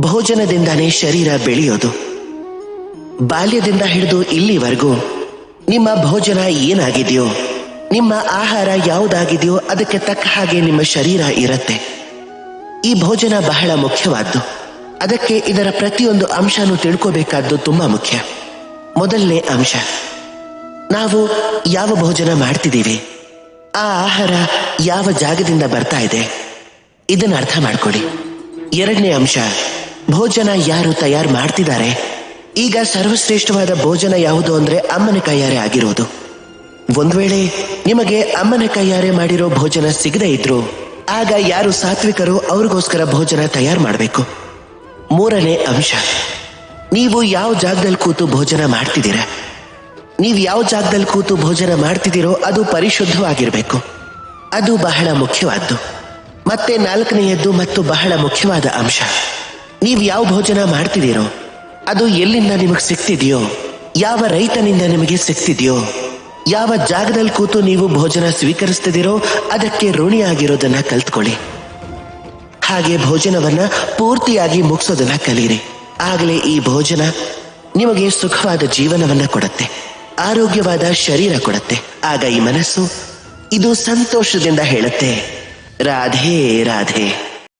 ಭೋಜನದಿಂದಾನೇ ಶರೀರ ಬೆಳೆಯೋದು. ಬಾಲ್ಯದಿಂದ ಹಿಡಿದು ಇಲ್ಲಿವರೆಗೂ ನಿಮ್ಮ ಭೋಜನ ಏನಾಗಿದೆಯೋ, ನಿಮ್ಮ ಆಹಾರ ಯಾವುದಾಗಿದೆಯೋ ಅದಕ್ಕೆ ತಕ್ಕ ಹಾಗೆ ನಿಮ್ಮ ಶರೀರ ಇರುತ್ತೆ. ಈ ಭೋಜನ ಬಹಳ ಮುಖ್ಯವಾದ್ದು. ಅದಕ್ಕೆ ಇದರ ಪ್ರತಿಯೊಂದು ಅಂಶನೂ ತಿಳ್ಕೋಬೇಕಾದ್ದು ತುಂಬಾ ಮುಖ್ಯ. ಮೊದಲನೇ ಅಂಶ, ನಾವು ಯಾವ ಭೋಜನ ಮಾಡ್ತಿದ್ದೀವಿ? ಆ ಆಹಾರ ಯಾವ ಜಾಗದಿಂದ ಬರ್ತಾ ಇದೆ? ಇದನ್ನ ಅರ್ಥ ಮಾಡ್ಕೊಳ್ಳಿ ಎರಡನೇ ಅಂಶ, ಭೋಜನ ಯಾರು ತಯಾರು ಮಾಡ್ತಿದ್ದಾರೆ? ಈಗ ಸರ್ವಶ್ರೇಷ್ಠವಾದ ಭೋಜನ ಯಾವುದು ಅಂದ್ರೆ ಅಮ್ಮನ ಕೈಯಾರೆ ಆಗಿರೋದು. ಒಂದ್ ವೇಳೆ ನಿಮಗೆ ಅಮ್ಮನ ಕೈಯಾರೆ ಮಾಡಿರೋ ಭೋಜನ ಸಿಗದೇ ಇದ್ರು, ಆಗ ಯಾರು ಸಾತ್ವಿಕರು ಅವ್ರಿಗೋಸ್ಕರ ಭೋಜನ ತಯಾರು ಮಾಡಬೇಕು? ಮೂರನೇ ಅಂಶ, ನೀವು ಯಾವ ಜಾಗದಲ್ಲಿ ಕೂತು ಭೋಜನ ಮಾಡ್ತಿದ್ದೀರಾ? ನೀವು ಯಾವ ಜಾಗದಲ್ಲಿ ಕೂತು ಭೋಜನ ಮಾಡ್ತಿದ್ದೀರೋ ಅದು ಪರಿಶುದ್ಧವಾಗಿರಬೇಕು. ಅದು ಬಹಳ ಮುಖ್ಯವಾದ್ದು. ಮತ್ತೆ ನಾಲ್ಕನೆಯದ್ದು ಮತ್ತು ಬಹಳ ಮುಖ್ಯವಾದ ಅಂಶ. ನೀವು ಯಾವ ಭೋಜನ ಮಾಡ್ತಿದ್ದೀರೋ, ಅದು ಎಲ್ಲಿಂದ ನಿಮಗೆ ಸಿಗ್ತಿದೆಯೋ, ಯಾವ ರೈತನಿಂದ ನಿಮಗೆ ಸಿಗ್ತಿದೆಯೋ, ಯಾವ ಜಾಗದಲ್ಲಿ ಕೂತು ನೀವು ಭೋಜನ ಸ್ವೀಕರಿಸ್ತಿದ್ದೀರೋ, ಅದಕ್ಕೆ ಋಣಿಯಾಗಿರೋದನ್ನ ಕಲ್ತ್ಕೊಳ್ಳಿ. ಹಾಗೆ ಭೋಜನವನ್ನ ಪೂರ್ತಿಯಾಗಿ ಮುಗಿಸೋದನ್ನ ಕಲಿಯಿರಿ. ಆಗಲೇ ಈ ಭೋಜನ ನಿಮಗೆ ಸುಖವಾದ ಜೀವನವನ್ನ ಕೊಡುತ್ತೆ. ಆರೋಗ್ಯವಾದ ಶರೀರ ಕೊಡುತ್ತೆ. ಆಗ ಈ ಮನಸ್ಸು ಇದು ಸಂತೋಷದಿಂದ ಹೇಳುತ್ತೆ. ರಾಧೆ ರಾಧೆ.